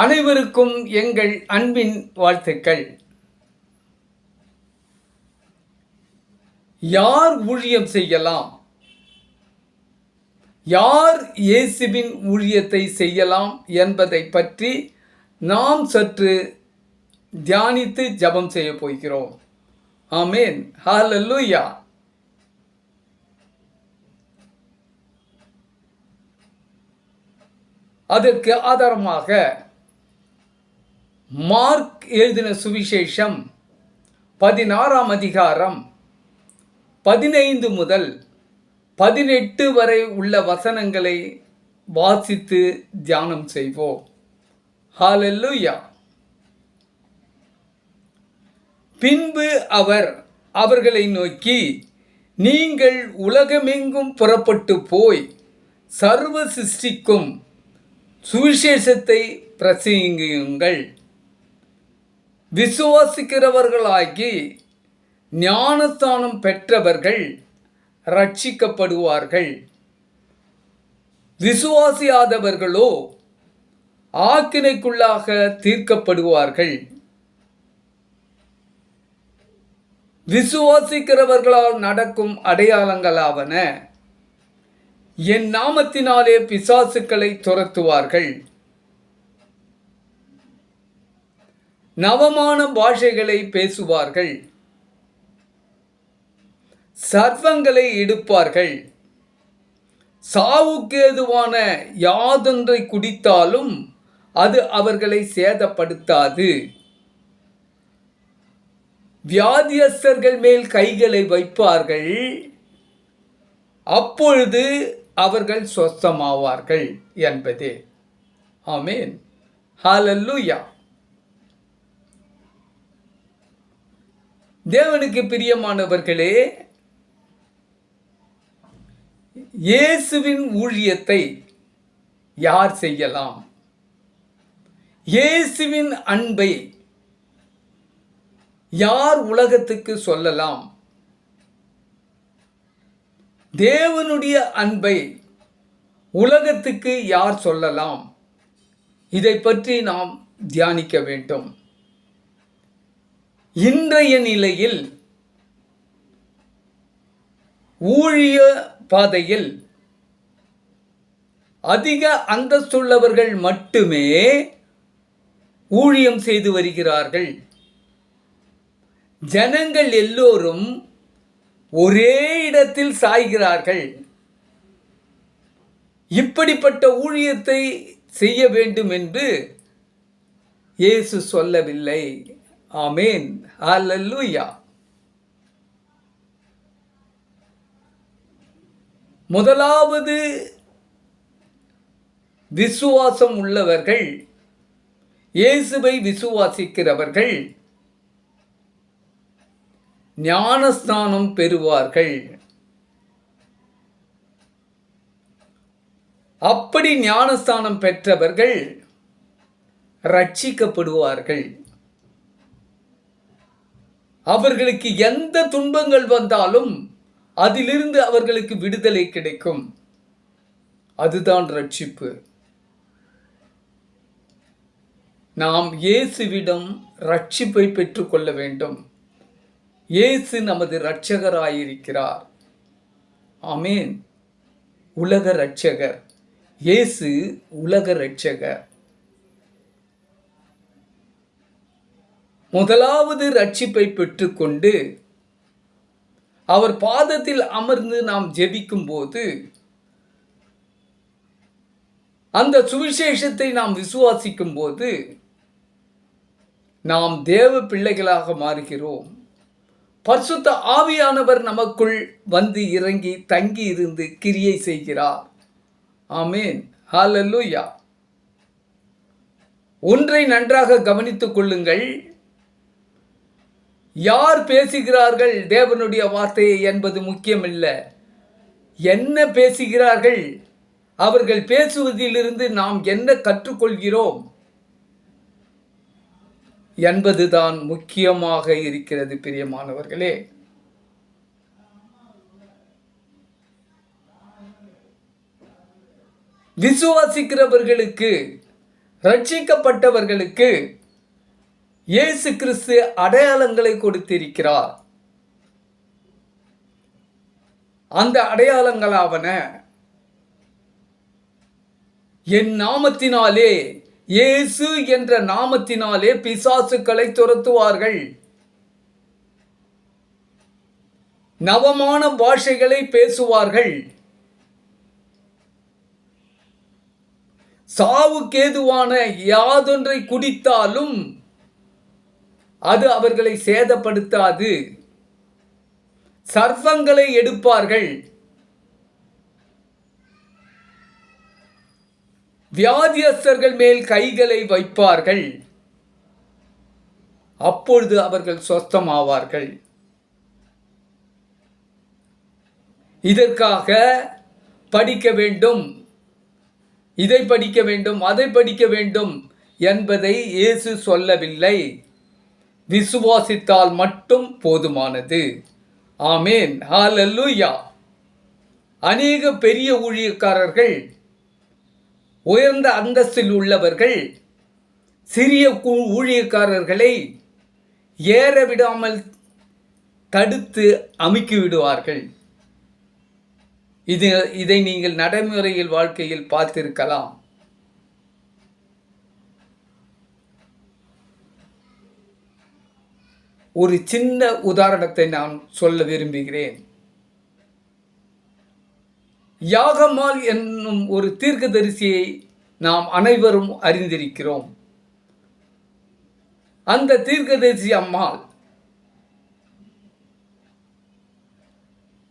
அனைவருக்கும் எங்கள் அன்பின் வாழ்த்துக்கள். யார் ஊழியம் செய்யலாம்? யார் இயேசுவின் ஊழியத்தை செய்யலாம் என்பதை பற்றி நாம் சற்று தியானித்து ஜெபம் செய்ய போகிறோம். ஆமேன். ஹாலல்லூயா அதற்கு ஆதாரமாக மார்க் எழுதின சுவிசேஷம் பதினாறாம் அதிகாரம் பதினைந்து முதல் பதினெட்டு வரை உள்ள வசனங்களை வாசித்து தியானம் செய்வோம். ஹalleluya பின்பு அவர் அவர்களை நோக்கி நீங்கள் உலகமெங்கும் புறப்பட்டு போய் சர்வ சிருஷ்டிக்கும் சுவிசேஷத்தை பிரசங்கியுங்கள். விசுவாசிக்கிறவர்களாகி ஞானஸ்தானம் பெற்றவர்கள் ரட்சிக்கப்படுவார்கள். விசுவாசியாதவர்களோ ஆக்கினைக்குள்ளாக தீர்க்கப்படுவார்கள். விசுவாசிக்கிறவர்களால் நடக்கும் அடையாளங்களாவன. என் நாமத்தினாலே பிசாசுக்களை துரத்துவார்கள். நவமான பாஷைகளை பேசுவார்கள். சர்வங்களை எடுப்பார்கள். சாவுக்கு ஏதுவான யாதொன்றை குடித்தாலும் அது அவர்களை சேதப்படுத்தாது. வியாதியஸ்தர்கள் மேல் கைகளை வைப்பார்கள். அப்பொழுது அவர்கள் சொஸ்தமாவார்கள் என்பதே. ஆமேன். ஹalleluya. தேவனுக்கு பிரியமானவர்களே இயேசுவின் ஊழியத்தை யார் செய்யலாம்? இயேசுவின் அன்பை யார் உலகத்துக்கு சொல்லலாம்? தேவனுடைய அன்பை உலகத்துக்கு யார் சொல்லலாம்? இதை பற்றி நாம் தியானிக்க வேண்டும். இன்றைய நிலையில் ஊழிய பாதையில் அதிக அந்தஸ்துள்ளவர்கள் மட்டுமே ஊழியம் செய்து வருகிறார்கள். ஜனங்கள் எல்லோரும் ஒரே இடத்தில் சாய்கிறார்கள். இப்படிப்பட்ட ஊழியத்தை செய்ய வேண்டும் என்று இயேசு சொல்லவில்லை. ஆமேன். ஹalleluya. முதலாவது விசுவாசம் உள்ளவர்கள் இயேசுவை விசுவாசிக்கிறவர்கள் ஞானஸ்தானம் பெறுவார்கள். அப்படி ஞானஸ்தானம் பெற்றவர்கள் ரட்சிக்கப்படுவார்கள். அவர்களுக்கு எந்த துன்பங்கள் வந்தாலும் அதிலிருந்து அவர்களுக்கு விடுதலை கிடைக்கும். அதுதான் ரட்சிப்பு. நாம் இயேசுவிடம் ரட்சிப்பை பெற்றுக்கொள்ள வேண்டும். இயேசு நமது இரட்சகராயிருக்கிறார். ஆமேன். உலக இரட்சகர். இயேசு உலக இரட்சகர். முதலாவது ரட்சிப்பை பெற்றுக்கொண்டு அவர் பாதத்தில் அமர்ந்து நாம் ஜெபிக்கும் போது அந்த சுவிசேஷத்தை நாம் விசுவாசிக்கும் போது நாம் தேவ பிள்ளைகளாக மாறுகிறோம். பரிசுத்த ஆவியானவர் நமக்குள் வந்து இறங்கி தங்கி இருந்து கிரியை செய்கிறார். ஆமேன். ஹாலல்லூயா ஒன்றை நன்றாக கவனித்துக் கொள்ளுங்கள். யார் பேசுகிறார்கள் தேவனுடைய வார்த்தையை என்பது முக்கியமில்லை. என்ன பேசுகிறார்கள்? அவர்கள் பேசுவதிலிருந்து நாம் என்ன கற்றுக்கொள்கிறோம்? என்பதுதான் முக்கியமாக இருக்கிறது பிரியமானவர்களே. விசுவாசிக்கிறவர்களுக்கு ரட்சிக்கப்பட்டவர்களுக்கு இயேசு கிறிஸ்து அடையாளங்களை கொடுத்திருக்கிறார். அந்த அடையாளங்களாவன என் நாமத்தினாலே இயேசு என்ற நாமத்தினாலே பிசாசுக்களை துரத்துவார்கள். நவமான பாஷைகளை பேசுவார்கள். சாவுக்கேதுவான யாதொன்றை குடித்தாலும் அது அவர்களை சேதப்படுத்தாது. சர்வங்களை எடுப்பார்கள். வியாதியஸ்தர்கள் மேல் கைகளை வைப்பார்கள். அப்பொழுது அவர்கள் சொஸ்தமாவார்கள். இதற்காக படிக்க வேண்டும். இதை படிக்க வேண்டும் அதை படிக்க வேண்டும் என்பதை இயேசு சொல்லவில்லை. விசுவாசித்தால் மட்டும் போதுமானது. ஆமேன். ஹalleluya. அநேக பெரிய ஊழியக்காரர்கள் உயர்ந்த அந்தஸ்தில் உள்ளவர்கள் சிறிய ஊழியக்காரர்களை ஏற விடாமல் தடுத்து அமுக்கி விடுவார்கள். இது இதை நீங்கள் நடைமுறையில் வாழ்க்கையில் பார்த்திருக்கலாம். ஒரு சின்ன உதாரணத்தை நான் சொல்ல விரும்புகிறேன். யாகமால் என்னும் ஒரு தீர்க்கதரிசியை நாம் அனைவரும் அறிந்திருக்கிறோம். அந்த தீர்க்கதரிசி அம்மாள்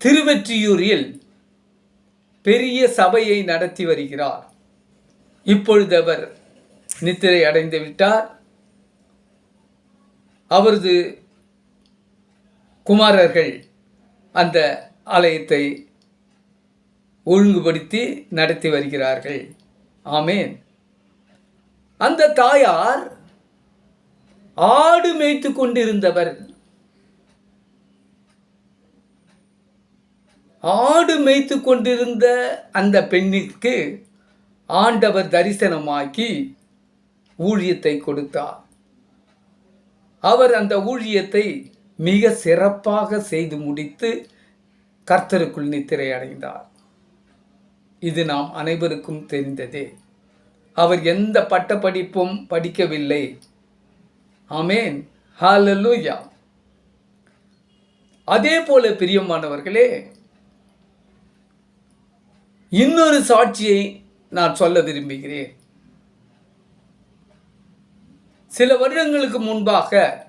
திருவெற்றியூரில் பெரிய சபையை நடத்தி வருகிறார். இப்பொழுது அவர் நித்திரை அடைந்து விட்டார். அவரது குமாரர்கள் அந்த ஆலயத்தை ஒழுங்குபடுத்தி நடத்தி வருகிறார்கள். ஆமேன். அந்த தாயார் ஆடு மேய்த்து கொண்டிருந்தவர். ஆடு மேய்த்து கொண்டிருந்த அந்த பெண்ணிற்கு ஆண்டவர் தரிசனமாக்கி ஊழியத்தை கொடுத்தார். அவர் அந்த ஊழியத்தை மிக சிறப்பாக செய்து முடித்து கர்த்தருக்குள் நித்திரை அடைந்தார். இது நாம் அனைவருக்கும் தெரிந்ததே. அவர் எந்த பட்டப்படிப்பும் படிக்கவில்லை. ஆமேன். ஹalleluya. அதே போல பிரியமானவர்களே இன்னொரு சாட்சியை நான் சொல்ல விரும்புகிறேன். சில வருடங்களுக்கு முன்பாக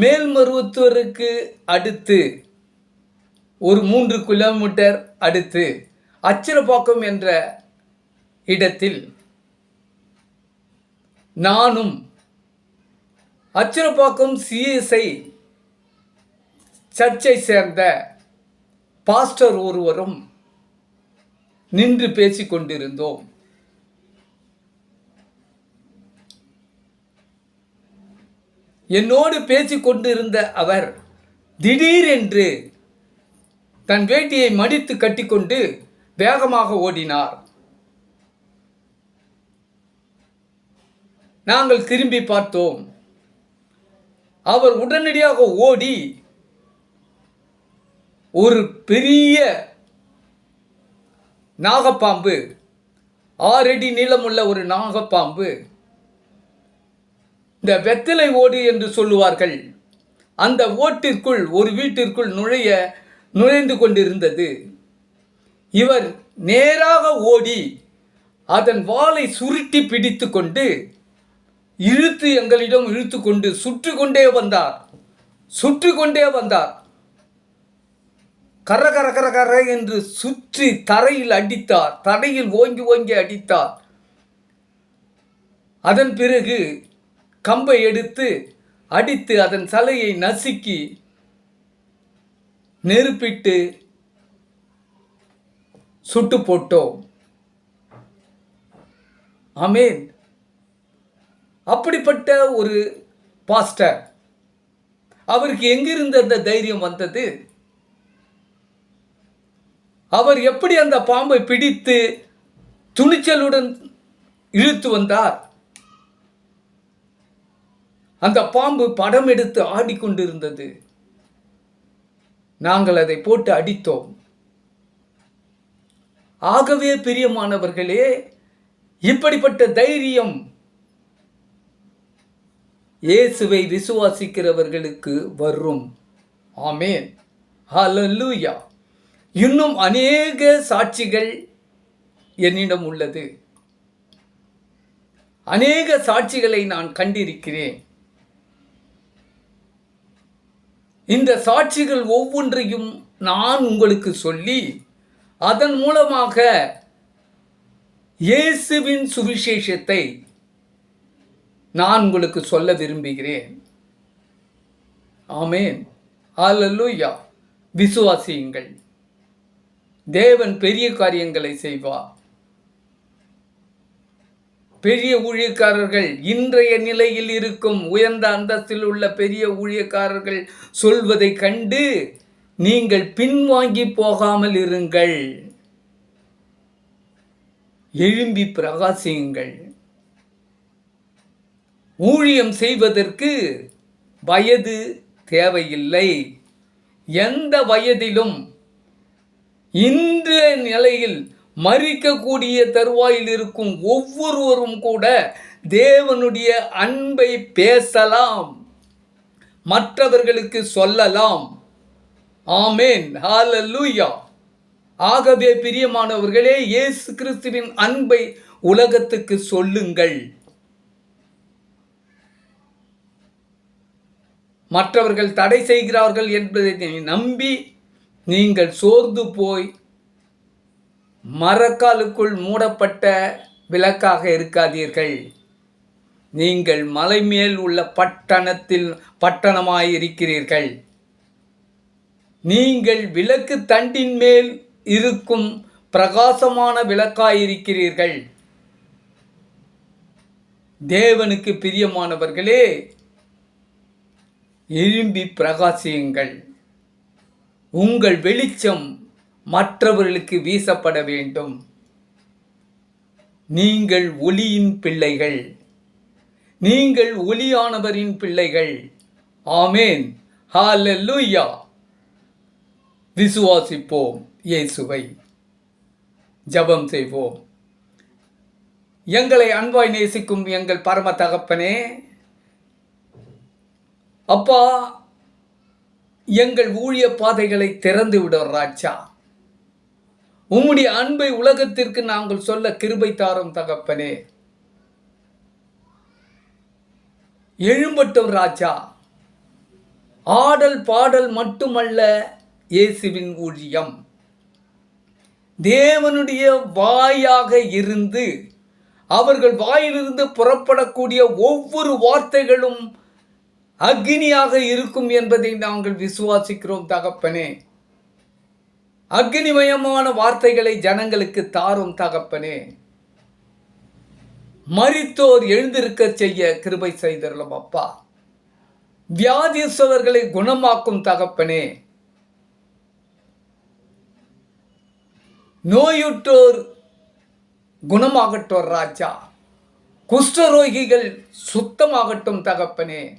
மேல்மருவத்தூருக்கு அடுத்து ஒரு மூன்று கிலோமீட்டர் அடுத்து அச்சிரப்பாக்கம் என்ற இடத்தில் நானும் அச்சிரப்பாக்கம் சிஎஸ்ஐ சர்ச்சை சேர்ந்த பாஸ்டர் ஒருவரும் நின்று பேசிக்கொண்டிருந்தோம். என்னோடு பேசி கொண்டிருந்த அவர் திடீரென்று தன் வேட்டியை மடித்து கட்டிக்கொண்டு வேகமாக ஓடினார். நாங்கள் திரும்பி பார்த்தோம். அவர் உடனடியாக ஓடி ஒரு பெரிய நாகப்பாம்பு ஆறடி நீளமுள்ள ஒரு நாகப்பாம்பு இந்த வெத்தலை ஓடு என்று சொல்லுவார்கள். அந்த ஓட்டிற்குள் ஒரு வீட்டிற்குள் நுழைய நுழைந்து கொண்டிருந்தது. இவர் நேராக ஓடி அதன் வாளை சுருட்டி பிடித்து கொண்டு இழுத்து எங்களிடம் இழுத்து கொண்டு சுற்று கொண்டே வந்தார். சுற்றி கொண்டே வந்தார். கர கர கர கர என்று சுற்றி தரையில் அடித்தார். தரையில் ஓங்கி ஓங்கி அடித்தார். அதன் பிறகு கம்பை எடுத்து அடித்து அதன் சலையை நசுக்கி நெருப்பிட்டு சுட்டு போட்டோம். அமேன் அப்படிப்பட்ட ஒரு பாஸ்டர். அவருக்கு எங்கிருந்து அந்த தைரியம் வந்தது? அவர் எப்படி அந்த பாம்பை பிடித்து துணிச்சலுடன் இழுத்து வந்தார்? அந்த பாம்பு படம் எடுத்து ஆடிக்கொண்டிருந்தது. நாங்கள் அதை போட்டு அடித்தோம். ஆகவே பிரியமானவர்களே இப்படிப்பட்ட தைரியம் இயேசுவை விசுவாசிக்கிறவர்களுக்கு வரும். ஆமேன். ஹalleluya. இன்னும் அநேக சாட்சிகள் என்னிடம் உள்ளது. அநேக சாட்சிகளை நான் கண்டிருக்கிறேன். இந்த சாட்சிகள் ஒவ்வொன்றையும் நான் உங்களுக்கு சொல்லி அதன் மூலமாக இயேசுவின் சுவிசேஷத்தை நான் உங்களுக்கு சொல்ல விரும்புகிறேன். ஆமேன். ஹalleluya. விசுவாசியுங்கள். தேவன் பெரிய காரியங்களை செய்வார். பெரிய ஊழியக்காரர்கள் இன்றைய நிலையில் இருக்கும் உயர்ந்த அந்தஸ்தில் உள்ள பெரிய ஊழியக்காரர்கள் சொல்வதை கண்டு நீங்கள் பின்வாங்கி போகாமல் இருங்கள். எழும்பி பிரகாசியுங்கள். ஊழியம் செய்வதற்கு வயது தேவையில்லை. எந்த வயதிலும் இன்றைய நிலையில் மறிக்கக்கூடிய தருவாயில் இருக்கும் ஒவ்வொருவரும் கூட தேவனுடைய அன்பை பேசலாம். மற்றவர்களுக்கு சொல்லலாம். ஆமேன். ஹalleluya. ஆகவே பிரியமானவர்களே இயேசு கிறிஸ்துவின் அன்பை உலகத்துக்கு சொல்லுங்கள். மற்றவர்கள் தடை செய்கிறார்கள் என்பதை நம்பி நீங்கள் சோர்ந்து போய் மரக்காலுக்குள் மூடப்பட்ட விளக்காக இருக்காதீர்கள். நீங்கள் மலை மேல் உள்ள பட்டணத்தில் பட்டணமாய் இருக்கிறீர்கள். நீங்கள் விளக்கு தண்டின் மேல் இருக்கும் பிரகாசமான விளக்காயிருக்கிறீர்கள் தேவனுக்கு பிரியமானவர்களே எழும்பி பிரகாசியுங்கள். உங்கள் வெளிச்சம் மற்றவர்களுக்கு வீசப்பட வேண்டும். நீங்கள் ஒளியின் பிள்ளைகள். நீங்கள் ஒளியானவரின் பிள்ளைகள். ஆமேன். ஹalleluya. விசுவாசிப்போம் இயேசுவை. ஜெபம் செய்வோம். எங்களை அன்பாய் நேசிக்கும் எங்கள் பரம தகப்பனே. அப்பா எங்கள் ஊழிய பாதைகளை திறந்து விடும் ராஜா. உம்முடைய அன்பை உலகத்திற்கு நாங்கள் சொல்ல கிருபை தாரும் தகப்பனே. எழும்பட்டும் ராஜா. ஆடல் பாடல் மட்டுமல்ல இயேசுவின் ஊழியம். தேவனுடைய வாயாக இருந்து அவர்கள் வாயிலிருந்து புறப்படக்கூடிய ஒவ்வொரு வார்த்தைகளும் அக்னியாக இருக்கும் என்பதை நாங்கள் விசுவாசிக்கிறோம் தகப்பனே. அக்னிமயமான வார்த்தைகளை ஜனங்களுக்கு தாரும் தகப்பனே. மறித்தோர் எழுந்திருக்க செய்ய கிருபை செய்தரலும் அப்பா. வியாதிசவர்களை குணமாக்கும் தகப்பனே. நோயுற்றோர் குணமாகட்டோர் ராஜா. குஷ்டரோகிகள் சுத்தமாகட்டும் தகப்பனே.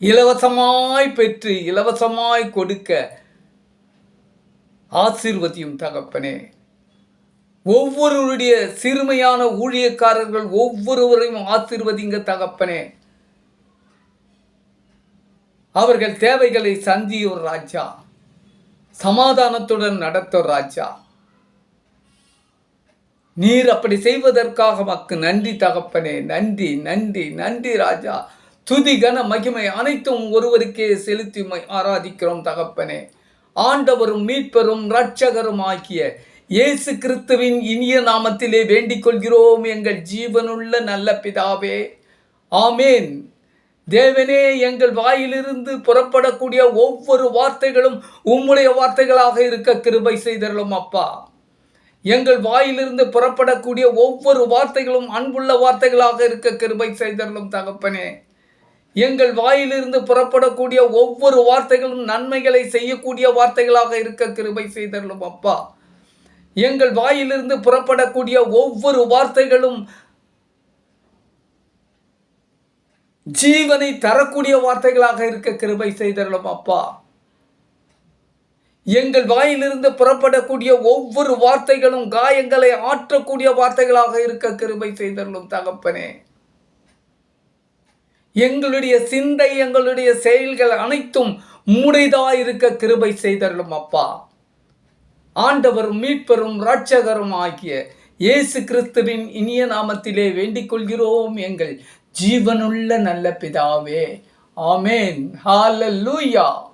இலவசமாய் பெற்று இலவசமாய் கொடுக்க ஆசீர்வதியும் தகப்பனே. ஒவ்வொருவருடைய சிறுமையான ஊழியக்காரர்கள் ஒவ்வொருவரையும் ஆசீர்வதிங்க தகப்பனே. அவர்கள் தேவைகளை சந்தியோர் ராஜா. சமாதானத்துடன் நடத்தோர் ராஜா. நீர் அப்படி செய்வதற்காக மக்கு நன்றி தகப்பனே. நன்றி நன்றி நன்றி ராஜா. துதி கன மகிமை அனைத்தும் ஒருவருக்கே செலுத்தி ஆராதிக்கிறோம் தகப்பனே. ஆண்டவரும் மீட்பரும் இரட்சகரும் ஆகிய இயேசு கிறிஸ்துவின் இனிய நாமத்திலே வேண்டிக் கொள்கிறோம் எங்கள் ஜீவனுள்ள நல்ல பிதாவே. ஆமேன். தேவனே எங்கள் வாயிலிருந்து புறப்படக்கூடிய ஒவ்வொரு வார்த்தைகளும் உம்முடைய வார்த்தைகளாக இருக்க கிருபை செய்தரலும் அப்பா. எங்கள் வாயிலிருந்து புறப்படக்கூடிய ஒவ்வொரு வார்த்தைகளும் அன்புள்ள வார்த்தைகளாக இருக்க கிருபை செய்தரலும் தகப்பனே. எங்கள் வாயிலிருந்து புறப்படக்கூடிய ஒவ்வொரு வார்த்தைகளும் நன்மைகளை செய்யக்கூடிய வார்த்தைகளாக இருக்க கிருபை செய்தரலும் அப்பா. எங்கள் வாயிலிருந்து புறப்படக்கூடிய ஒவ்வொரு வார்த்தைகளும் ஜீவனை தரக்கூடிய வார்த்தைகளாக இருக்க கிருபை செய்தரலும் அப்பா. எங்கள் வாயிலிருந்து புறப்படக்கூடிய ஒவ்வொரு வார்த்தைகளும் காயங்களை ஆற்றக்கூடிய வார்த்தைகளாக இருக்க கிருபை செய்தரலும் தகப்பனே. எங்களுடைய சிந்தை எங்களுடைய செயல்கள் அனைத்தும் மூடைதாய் இருக்க கிருபை செய்தரலும் அப்பா. ஆண்டவரும் மீட்பரும் ராட்சகரும் ஆகிய இயேசு கிறிஸ்துவின் இனிய நாமத்திலே வேண்டிக் கொள்கிறோம் எங்கள் ஜீவனுள்ள நல்ல பிதாவே. ஆமேன். ஹalleluya.